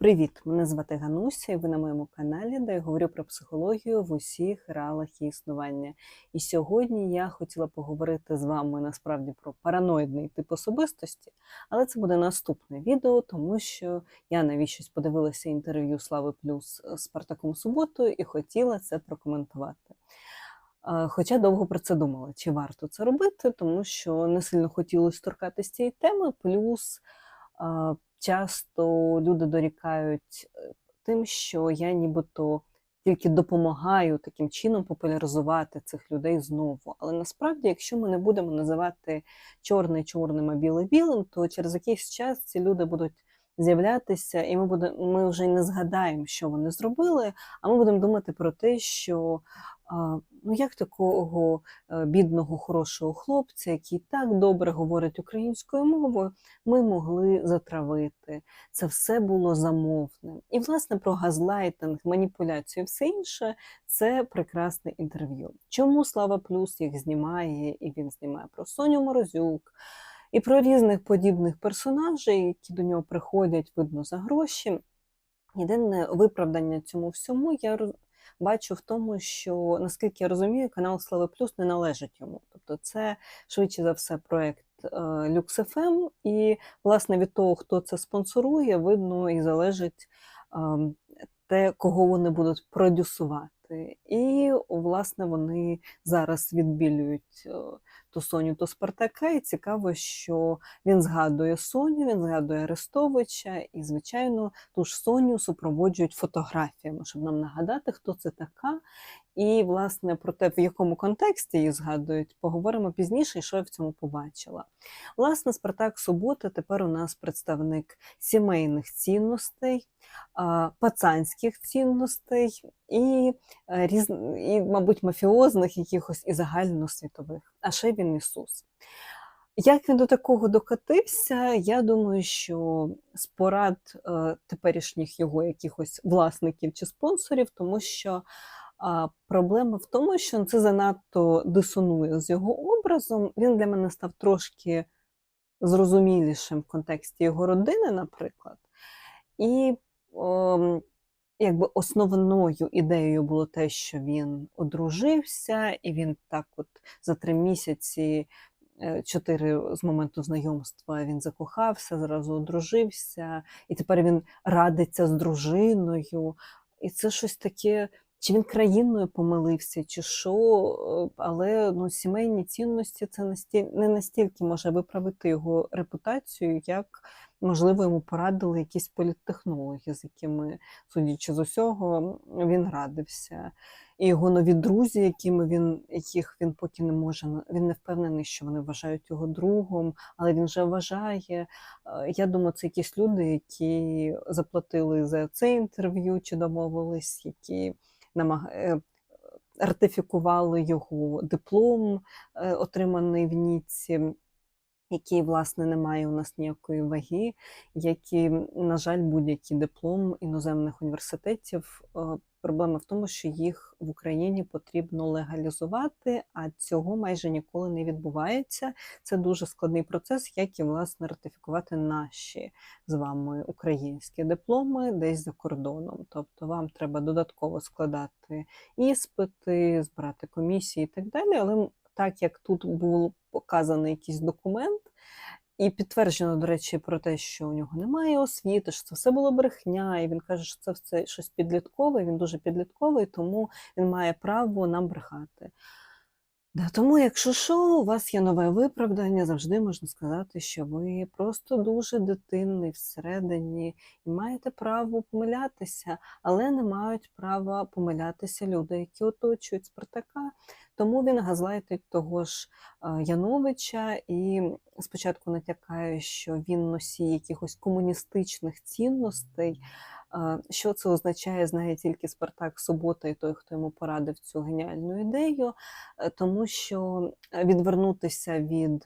Привіт! Мене звати Гануся, і ви на моєму каналі, де я говорю про психологію в усіх реалах її існування. І сьогодні я хотіла поговорити з вами насправді про параноїдний тип особистості, але це буде наступне відео, тому що я навіщось подивилася інтерв'ю Слави Плюс з Спартаком Суботою і хотіла це прокоментувати. Хоча довго про це думала, чи варто це робити, тому що не сильно хотілося торкатися цієї теми, плюс часто люди дорікають е, тим, що я нібито тільки допомагаю таким чином популяризувати цих людей знову. Але насправді, якщо ми не будемо називати чорне чорним, а біле білим, то через якийсь час ці люди будуть з'являтися, і ми буде, ми вже не згадаємо, що вони зробили, а ми будемо думати про те, що ну як такого е, бідного, хорошого хлопця, який так добре говорить українською мовою, ми могли затравити. Це все було замовним. І, власне, про газлайтинг, маніпуляцію і все інше це прекрасне інтерв'ю. Чому Слава Плюс їх знімає, і він знімає про Соню Морозюк, і про різних подібних персонажей, які до нього приходять, видно, за гроші. Єдине виправдання цьому всьому я бачу в тому, що наскільки я розумію, канал Слави Плюс не належить йому. Тобто, це швидше за все проект LuxFM, і власне від того, хто це спонсорує, видно і залежить ем, те, кого вони будуть продюсувати. І власне вони зараз відбілюють е, то Соню, то Спартака. І цікаво, що він згадує Соню, він згадує Арестовича, і, звичайно, ту ж Соню супроводжують фотографіями, щоб нам нагадати, хто це така. І, власне, про те, в якому контексті її згадують, поговоримо пізніше, і що я в цьому побачила. Власне, Спартак Субота тепер у нас представник сімейних цінностей, пацанських цінностей і, е, і, мабуть, мафіозних якихось і загальносвітових. А ще він Ісус. Як він до такого докатився, я думаю, що з порад е, теперішніх його якихось власників чи спонсорів, тому що проблема в тому, що це занадто дисонує з його образом. Він для мене став трошки зрозумілішим в контексті його родини, наприклад. І ем, якби основною ідеєю було те, що він одружився, і він так, от за три місяці, е, чотири з моменту знайомства він закохався, зразу одружився, і тепер він радиться з дружиною. І це щось таке. Чи він країною помилився, чи що, е, але ну, сімейні цінності це настіль... не настільки може виправити його репутацію, як можливо йому порадили якісь політтехнологи, з якими, судячи з усього, він радився. І його нові друзі, якими він, яких він поки не може, він не впевнений, що вони вважають його другом, але він вже вважає. Е, Я думаю, це якісь люди, які заплатили за це інтерв'ю чи домовились, які ратифікували його диплом, е, отриманий в Ніці, який, власне, не має у нас ніякої ваги, які, на жаль, будь-який диплом іноземних університетів. е, Проблема в тому, що їх в Україні потрібно легалізувати, а цього майже ніколи не відбувається. Це дуже складний процес, як і власне ратифікувати наші з вами українські дипломи десь за кордоном. Тобто вам треба додатково складати іспити, збирати комісії і так далі. Але так як тут був показаний якийсь документ, і підтверджено, до речі, про те, що у нього немає освіти, що це все було брехня, і він каже, що це все щось підліткове, він дуже підлітковий, тому він має право нам брехати. Да, тому, якщо що, у вас є нове виправдання, завжди можна сказати, що ви просто дуже дитинний всередині і маєте право помилятися, але не мають права помилятися люди, які оточують Спартака. Тому він газлайтить того ж е, Яновича і спочатку натякає, що він носій якихось комуністичних цінностей. Е, Що це означає, знає тільки Спартак Субота і той, хто йому порадив цю геніальну ідею, Е, тому що відвернутися від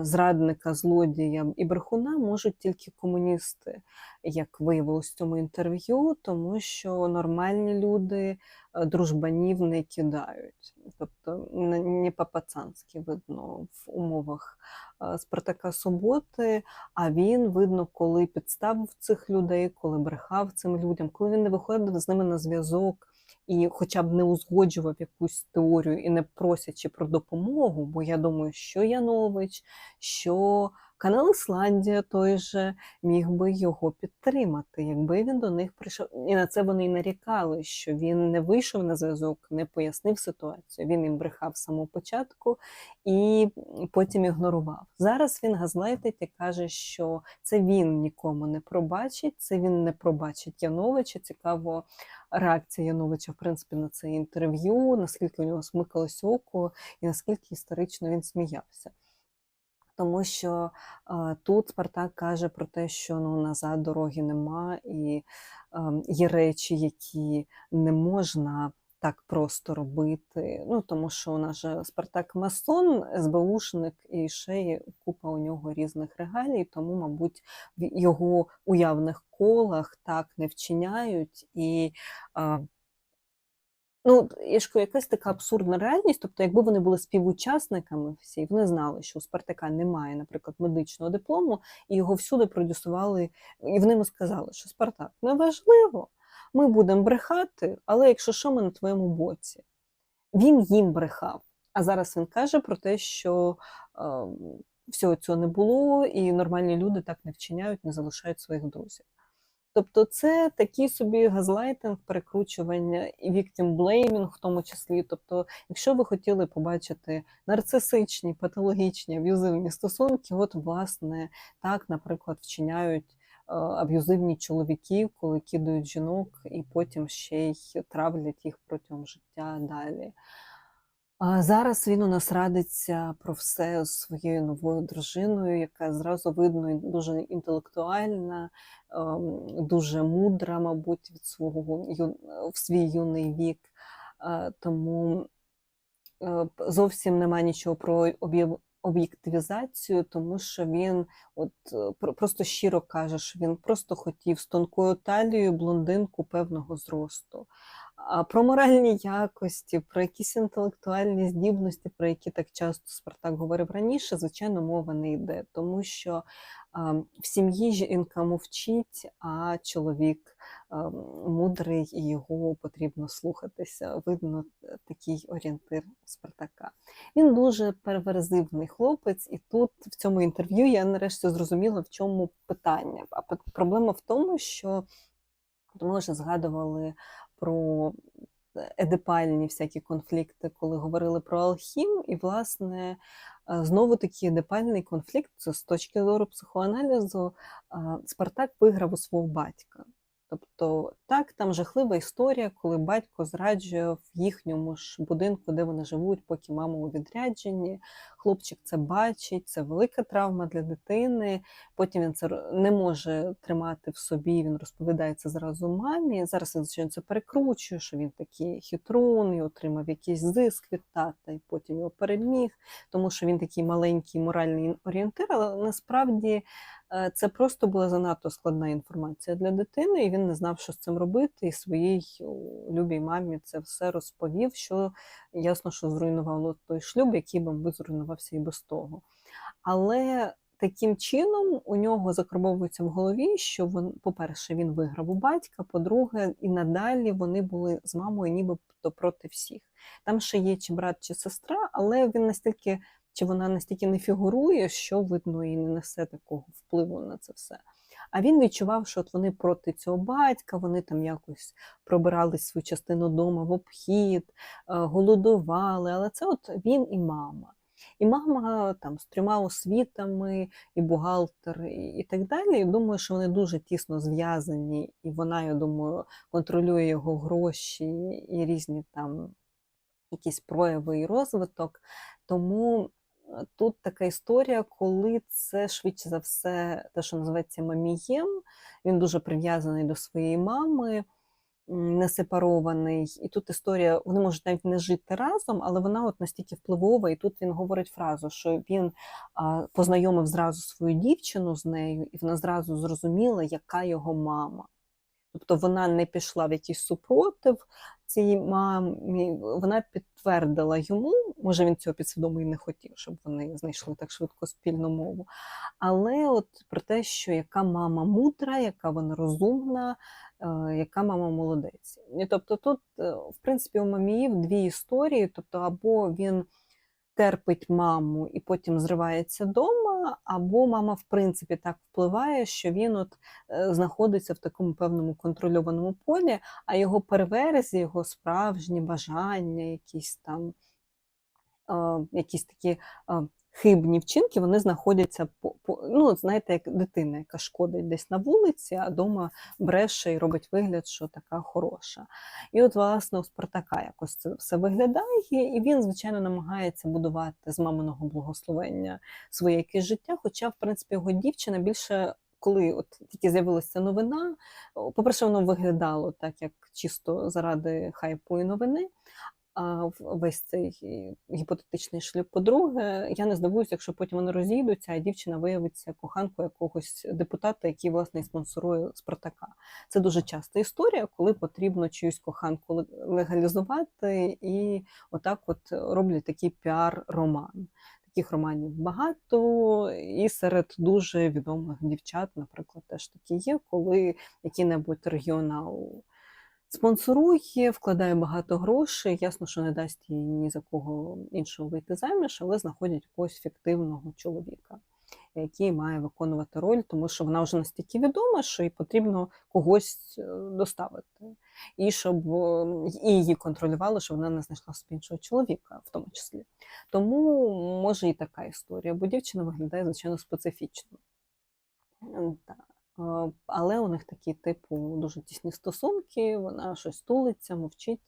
зрадника, злодія і брехуна можуть тільки комуністи. як виявилось в цьому інтерв'ю, тому що нормальні люди дружбанів не кидають. Тобто не по-пацанськи видно в умовах е, Спартака Суботи, а він видно, коли підставив цих людей, коли брехав цим людям, коли він не виходив з ними на зв'язок. І хоча б не узгоджував якусь теорію і не просячи про допомогу, бо я думаю, що Янович, що канал Ісландія той же міг би його підтримати, якби він до них прийшов. І на це вони й нарікали, що він не вийшов на зв'язок, не пояснив ситуацію. Він їм брехав з самого початку і потім ігнорував. Зараз він газлайтить і каже, що це він нікому не пробачить, це він не пробачить Яновича. Цікаво. Реакція Яновича, в принципі, на це інтерв'ю, наскільки у нього смикалось око, і наскільки історично він сміявся тому що е, тут Спартак каже про те, що ну назад дороги нема, і е, є речі, які не можна. Так просто робити. Ну тому що у нас же Спартак Масон, СБУшник і ще є купа у нього різних регалій, тому, мабуть, в його уявних колах так не вчиняють і. Е, Ну, я ж якась така абсурдна реальність. Тобто, якби вони були співучасниками всі, вони знали, що у Спартака немає, наприклад, медичного диплому, і його всюди продюсували, і вони йому сказали, що Спартак неважливо, ми будемо брехати, але якщо що, ми на твоєму боці. Він їм брехав. А зараз він каже про те, що е, всього цього не було, і нормальні люди так не вчиняють, не залишають своїх друзів. Тобто це такий собі газлайтинг, перекручування і віктімблеймінг в тому числі. Тобто, якщо ви хотіли побачити нарцисичні, патологічні, аб'юзивні стосунки, от, власне, так, наприклад, вчиняють е, аб'юзивні чоловіки, коли кидають жінок і потім ще й травлять їх протягом життя далі. Зараз він у нас радиться про все своєю новою дружиною, яка зразу видно дуже інтелектуальна, ем, дуже мудра, мабуть, від свого в свій юний вік. Тому е, зовсім нема нічого про об'єктивізацію, тому що він от е, просто щиро каже, що він просто хотів з тонкою талією блондинку певного зросту. Про моральні якості, про якісь інтелектуальні здібності, про які так часто Спартак говорив раніше, звичайно, мова не йде, тому що в сім'ї жінка мовчить, а чоловік мудрий і його потрібно слухатися. Видно такий орієнтир Спартака. Він дуже перверзивний хлопець, і тут в цьому інтерв'ю я нарешті зрозуміла, в чому питання. А проблема в тому, що ми вже згадували про едипальні всякі конфлікти, коли говорили про алхім, і, власне, е, знову таки едипальний конфлікт з точки зору психоаналізу Спартак виграв у свого батька. Тобто, так, там жахлива історія, коли батько зраджує в їхньому ж будинку, де вони живуть, поки мама у відрядженні. Хлопчик це бачить, це велика травма для дитини. Потім він це не може тримати в собі, він розповідає це зразу мамі. Зараз він звичайно це перекручує, що він такий хитрун і отримав якийсь зиск від тата, і потім його переміг, тому що він такий маленький моральний орієнтир, але насправді. Е, це просто була занадто складна інформація для дитини, і він не знав, що з цим робити, і своїй любій мамі це все розповів, що ясно, що зруйнувало той шлюб, який би, зруйнувався і без того. Але таким чином у нього закарбовується в голові, що він, по-перше, він виграв у батька, по-друге, і надалі вони були з мамою, нібито проти всіх. Там ще є чи брат, чи сестра, але він настільки чи вона настільки не фігурує, що видно і не несе такого впливу на це все. А він відчував, що от вони проти цього батька, вони там якось пробирали свою частину дому в обхід, е, голодували. Але це от він і мама. І мама там з трьома освітами, і бухгалтер, і так далі. І думаю, що вони дуже тісно зв'язані, і вона, я думаю, контролює його гроші і різні там якісь прояви і розвиток. Тому Тут така історія, коли це швидше за все, те, що називається мамієм, він дуже прив'язаний до своєї мами. м, не сепарований. І тут історія, вони можуть навіть не жити разом, але вона от настільки впливова. І тут він говорить фразу, що він познайомив зразу свою дівчину з нею, і вона зразу зрозуміла, яка його мама. Тобто вона не пішла в якийсь супротив цій мамі, вона підтвердила йому, може він цього підсвідомо і не хотів, щоб вони знайшли так швидко спільну мову. Але от про те, що яка мама мудра, яка вона розумна, е, яка мама молодець. Тобто тут, е, в принципі, у маміїв дві історії, тобто або він терпить маму і потім зривається вдома, або мама, в принципі, так впливає, що він от е, знаходиться в такому певному контрольованому полі, а його перверзії, його справжні бажання, якісь там е, якісь такі е, хибні вчинки, вони знаходяться по, по ну, знаєте, як дитина, яка шкодить десь на вулиці, а вдома бреше і робить вигляд, що така хороша. І от, власне, у Спартака якось це все виглядає, і він, звичайно, намагається будувати з маминого благословення своє якесь життя. Хоча, в принципі, його дівчина більше. Коли от тільки з'явилася новина, по-перше, воно виглядало так, як чисто заради хайпу і новини. Весь цей гіпотетичний шлюб. По-друге, я не здивуюся, якщо потім вони розійдуться, а дівчина виявиться коханкою якогось депутата, який власне спонсорує Спартака. Це дуже часта історія, коли потрібно чиюсь коханку легалізувати, і отак от роблять такий піар-роман. Таких романів багато, і серед дуже відомих дівчат, наприклад, теж такі є, коли який-небудь регіонал спонсорує, вкладає багато грошей. Ясно, що не дасть їй ні за кого іншого вийти заміж, але знаходять якогось фіктивного чоловіка, який має виконувати роль, тому що вона вже настільки відома, що їй потрібно когось е, доставити. І щоб е, і її контролювали, щоб вона не знайшла собі іншого чоловіка, в тому числі. Тому може і така історія, бо дівчина виглядає, звичайно, специфічно. М, та. Е, Але у них такі, типу, дуже тісні стосунки, вона щось тулиться, мовчить.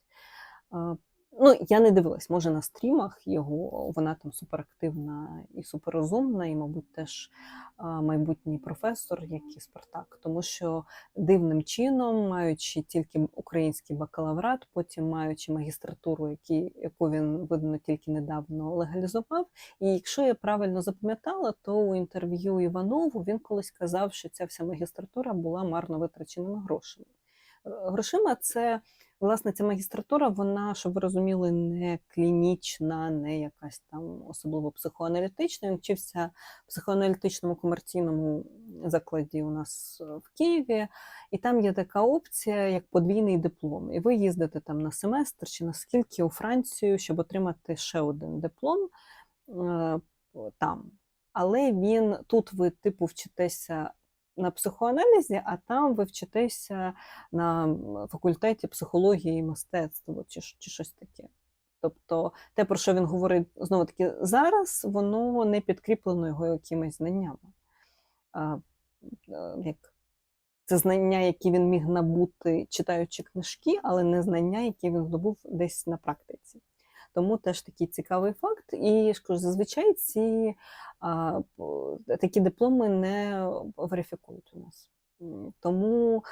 Ну, я не дивилась, може на стрімах його, вона там суперактивна і суперрозумна, і, мабуть, теж майбутній професор, як і Спартак. Тому що дивним чином, маючи тільки український бакалаврат, потім маючи магістратуру, які, яку він видно тільки недавно легалізував. І якщо я правильно запам'ятала, то у інтерв'ю Іванову він колись казав, що ця вся магістратура була марно витраченими грошами. Е, Грошима це власне ця магістратура, вона, щоб ви розуміли, не клінічна, не якась там особливо психоаналітична. Він вчився в психоаналітичному комерційному закладі у нас е, в Києві, і там є така опція, як подвійний диплом. І ви їздите там на семестр чи на скільки у Францію, щоб отримати ще один диплом е, там. Але він тут ви типу вчитеся на психоаналізі, а там ви вчитеся на факультеті психології і мистецтва чи, чи щось таке. Тобто те, про що він говорить знову таки зараз, воно не підкріплено його якимись знаннями. А, е, як це знання, які він міг набути, читаючи книжки, але не знання, які він здобув десь на практиці. Тому теж такий цікавий факт. І ж зазвичай ці а, такі дипломи не верифікують у нас. Тому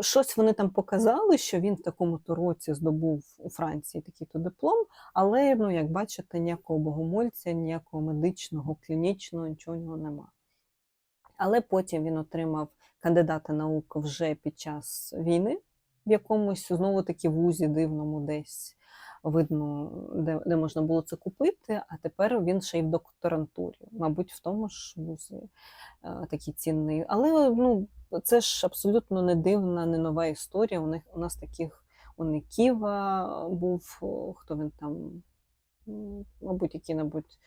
щось вони там показали, що він в такому-то році здобув у Франції такий-то диплом, але, ну, як бачите, ніякого богомольця, ніякого медичного, клінічного, нічого у нього нема. Але потім він отримав кандидата наук вже під час війни в якомусь знову таки вузі дивному десь видно, де, де можна було це купити, а тепер він ще й в докторантурі, мабуть, в тому ж вузі е, такий цінний. Але ну, це ж абсолютно не дивна, не нова історія. У них у нас таких у Никіва був, хто він там, мабуть, який-небудь.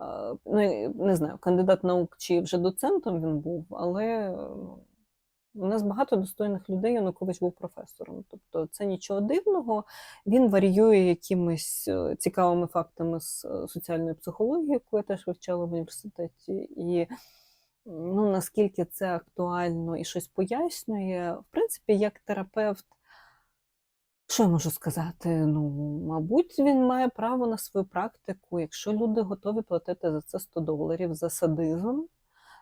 е, Ну, не знаю, кандидат наук чи вже доцентом він був, але у нас багато достойних людей, Янукович був професором. Тобто це нічого дивного. Він варіює якимись е, цікавими фактами з е, соціальної психології, яку я теж вивчала в університеті. І ну, наскільки це актуально і щось пояснює, в принципі, як терапевт. Що я можу сказати? Ну, мабуть, він має право на свою практику. Якщо люди готові платити за це 100 доларів за садизм,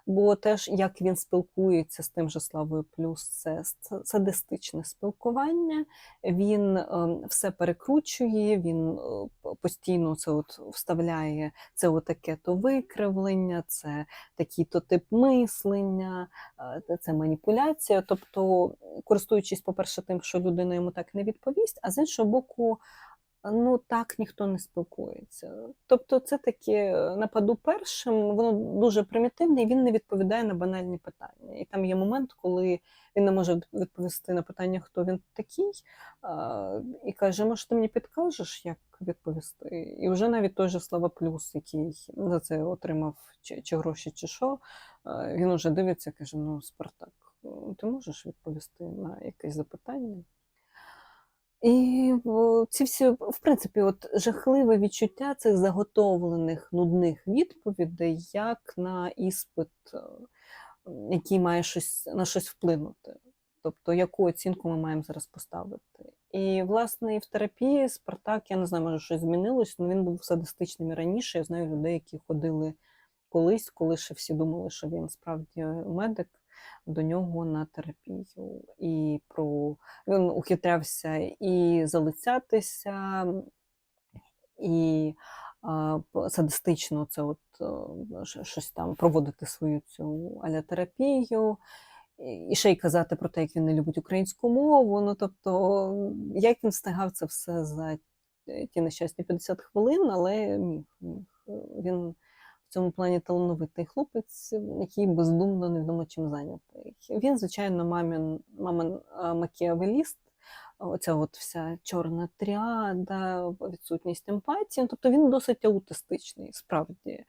бо теж як він спілкується з тим же Славою Плюс, це садистичне спілкування. Він е, все перекручує, він е, постійно це от вставляє це отаке то викривлення, це такий то тип мислення, е, це маніпуляція. Тобто, користуючись, по-перше, тим, що людина йому так не відповість, а з іншого боку, ну так ніхто не спілкується. Тобто, це таке нападу першим, воно дуже примітивне, і він не відповідає на банальні питання. І там є момент, коли він не може відповісти на питання, хто він такий, і каже: може, ти мені підкажеш, як відповісти? І вже навіть той же Слава Плюс, який за це отримав чи, чи гроші, чи що, він уже дивиться, каже: ну, Спартак, ти можеш відповісти на якесь запитання? І ці всі, в принципі, от жахливе відчуття цих заготовлених нудних відповідей, як на іспит, е, який має щось на щось вплинути. Тобто, яку оцінку ми маємо зараз поставити. І, власне, і в терапії Спартак, я не знаю, може щось змінилось, але він був садистичним і раніше. Я знаю людей, які ходили колись, коли ще всі думали, що він справді медик, до нього на терапію. І про він ухитрявся і залицятися, і а, садистично це от е, щось там проводити свою цю аля терапію. І ще й казати про те, як він не любить українську мову. Ну тобто, як він встигав це все за е, ті нещасні 50 хвилин, але міг, міг. Він цьому плані талановитий хлопець, який бездумно невідомо чим зайнятий. Він, звичайно, мамин, мамин макіавеліст, оця от вся чорна тріада, відсутність емпатії. Ну, Тобто він досить аутистичний, справді.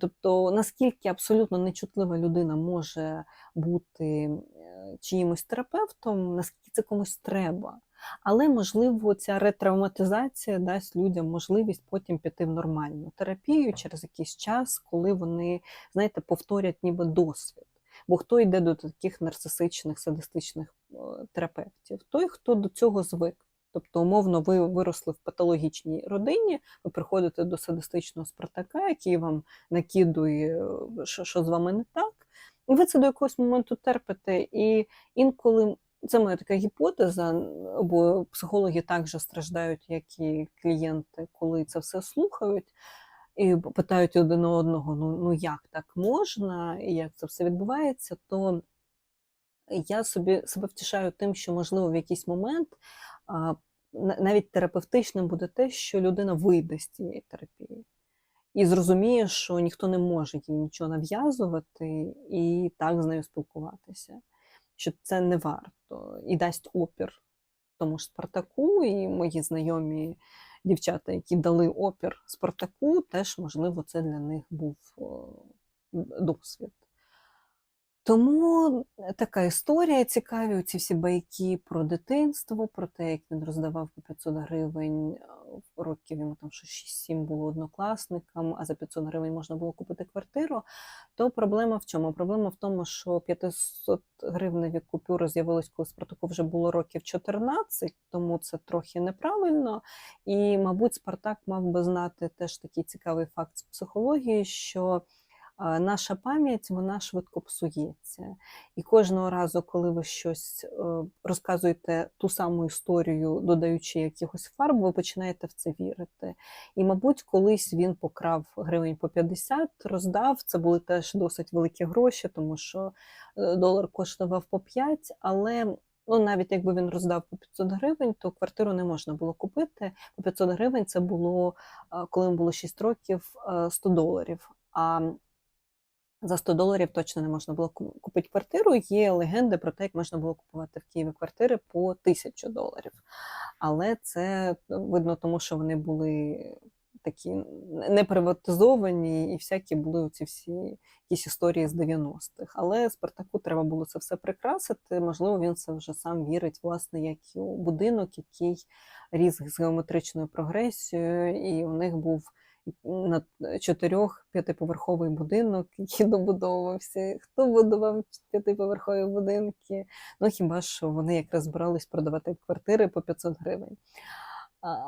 Тобто, наскільки абсолютно нечутлива людина може бути е, чиїмось терапевтом, наскільки це комусь треба. Але, можливо, ця ретравматизація дасть людям можливість потім піти в нормальну терапію через якийсь час, коли вони, знаєте, повторять ніби досвід. Бо хто йде до таких нарцисичних, садистичних е, терапевтів? Той, хто до цього звик. Тобто, умовно, ви виросли в патологічній родині, ви приходите до садистичного Спартака, який вам накидує, е, що, що з вами не так, і ви це до якогось моменту терпите. І інколи це моя така гіпотеза, бо психологи також страждають, як і клієнти, коли це все слухають. І питають один одного: ну, ну як так можна, і як це все відбувається, то я собі себе втішаю тим, що, можливо, в якийсь момент навіть терапевтичним буде те, що людина вийде з цієї терапії і зрозуміє, що ніхто не може їй нічого нав'язувати і так з нею спілкуватися, що це не варто і дасть опір тому Спартаку, і мої знайомі дівчата, які дали опір Спартаку, теж, можливо, це для них був досвід. Тому така історія цікаві, ці всі байки про дитинство, про те, як він роздавав по 500 гривень е, років йому там що 6-7 було однокласникам, а за 500 гривень можна було купити квартиру. То проблема в чому? Проблема в тому, що 500 гривневі купюри з'явились, коли Спартаку вже було років 14, тому це трохи неправильно. І, мабуть, Спартак мав би знати теж такий цікавий факт з психології, що наша пам'ять вона швидко псується. І кожного разу, коли ви щось е, розказуєте ту саму історію, додаючи якихось фарб, ви починаєте в це вірити. І, мабуть, колись він покрав гривень по 50, роздав. Це були теж досить великі гроші, тому що е, долар коштував по 5, але. Ну, навіть якби він роздав по 500 гривень, то квартиру не можна було купити. По 500 гривень це було, коли йому було 6 років, а, 100 доларів. А за 100 доларів точно не можна було купити квартиру. Є легенди про те, як можна було купувати в Києві квартири по 1000 доларів. Але це видно, тому що вони були такі не приватизовані, і всякі були ці всі якісь історії з 90-х. Але Спартаку треба було це все прикрасити. Можливо, він це вже сам вірить, власне, як у будинок, який ріс з геометричною прогресією, і у них був на чотирьох п'ятиповерховий будинок, який добудовувався. Хто будував п'ятиповерхові будинки? Ну хіба що вони якраз збирались продавати квартири по 500 гривень.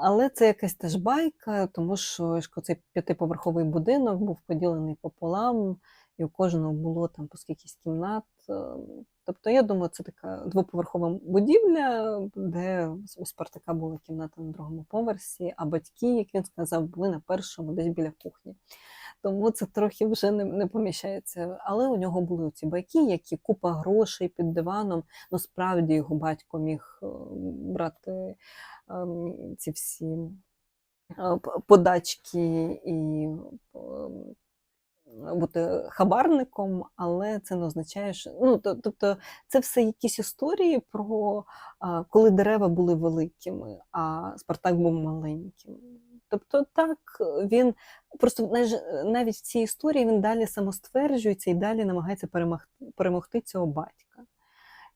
Але це якась теж байка, тому що цей п'ятиповерховий будинок був поділений пополам. І у кожного було там по скількись кімнат. Е, Тобто, я думаю, це така двоповерхова будівля, де у Спартака була кімната на другому поверсі, а батьки, як він сказав, були на першому, десь біля кухні. Тому це трохи вже не, не поміщається. Але у нього були ці байки, які купа грошей під диваном. Ну, справді його батько міг е, брати ем, ці всі е, подачки і ем, бути хабарником, але це не означає, що ну тобто це все якісь історії про коли дерева були великими, а Спартак був маленьким. Тобто, так він просто навіть в цій історії він далі самостверджується і далі намагається перемогти, перемогти цього батька,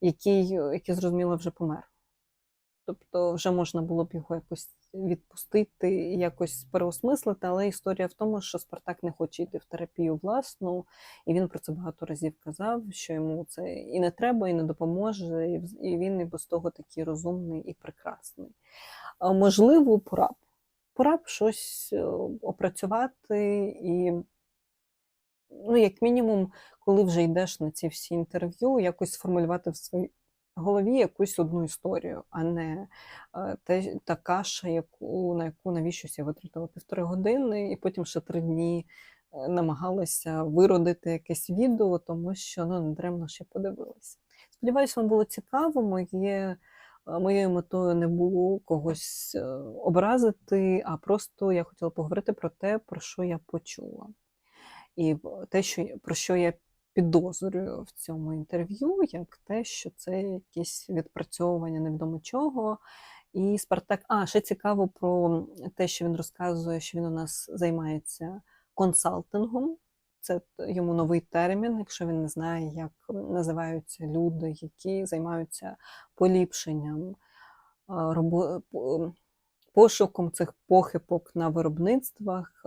який, який зрозуміло вже помер. Тобто вже можна було б його якось відпустити, якось переосмислити, але історія в тому, що Спартак не хоче йти в терапію власну, і він про це багато разів казав, що йому це і не треба, і не допоможе, і він і без того такий розумний і прекрасний. Можливо, пора б. Пора б щось е, опрацювати і, ну, як мінімум, коли вже йдеш на ці всі інтерв'ю, якось сформулювати в своїй голові якусь одну історію, а не е, те, та каша, яку, на яку навіщось я витратила півтори години, і потім ще три дні е, намагалася виродити якесь відео, тому що ну, не даремно ще подивилася. Сподіваюсь, вам було цікаво. Моє, е, моєю метою не було когось образити, а просто я хотіла поговорити про те, про що я почула. І те, що, про що я підозрюю в цьому інтерв'ю, як те, що це якесь відпрацьовування невідомо чого. І Спартак, а ще цікаво про те, що він розказує, що він у нас займається консалтингом. Це йому новий термін, якщо він не знає, як називаються люди, які займаються поліпшенням пошуком цих похибок на виробництвах,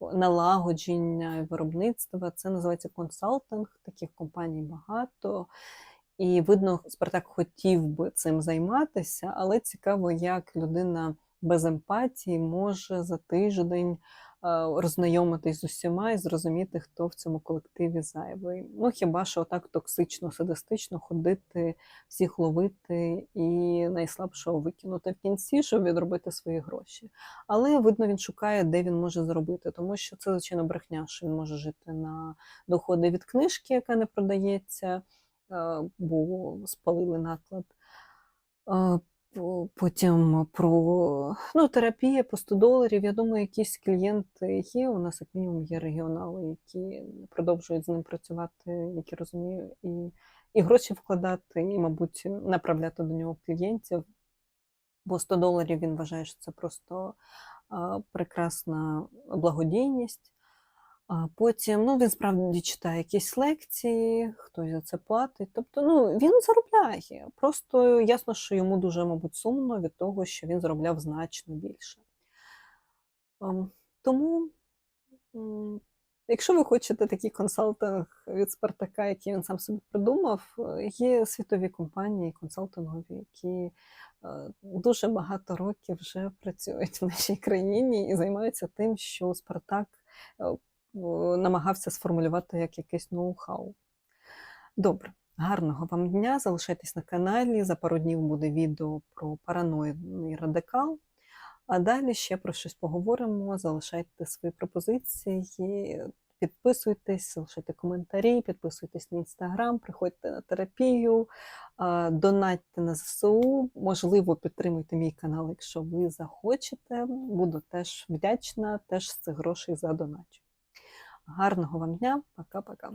налагодження виробництва. Це називається консалтинг. Таких компаній багато. І видно, Спартак хотів би цим займатися, але цікаво, як людина без емпатії може за тиждень роззнайомитись з усіма і зрозуміти, хто в цьому колективі зайвий. Ну хіба що так токсично, садистично ходити, всіх ловити і найслабшого викинути в кінці, щоб відробити свої гроші. Але видно, він шукає, де він може зробити, тому що це звичайно брехня, що він може жити на доходи від книжки, яка не продається е, бо спалили наклад. По- Потім про ну, терапія по 100 доларів. Я думаю, якісь клієнти є. У нас, як мінімум, є регіонали, які продовжують з ним працювати, які розуміють і, і гроші вкладати, і, мабуть, направляти до нього клієнтів. Бо 100 доларів він вважає, що це просто прекрасна благодійність. Потім ну, він справді читає якісь лекції, хтось за це платить. Тобто ну, він заробляє. Просто ясно, що йому дуже, мабуть, сумно від того, що він заробляв значно більше. Тому, якщо ви хочете такий консалтинг від Спартака, який він сам собі придумав, е, є світові компанії консалтингові, які е, дуже багато років вже працюють в нашій країні і займаються тим, що Спартак е, намагався сформулювати як якесь ноу-хау. Добре, гарного вам дня. Залишайтесь на каналі. За пару днів буде відео про параноїдний радикал. А далі ще про щось поговоримо. Залишайте свої пропозиції, підписуйтесь, залишайте коментарі, підписуйтесь на інстаграм, приходьте на терапію, донатьте на ЗСУ. Можливо, підтримуйте мій канал, якщо ви захочете. Буду теж вдячна, теж з цих грошей задоначу. Гарного вам дня, пока-пока.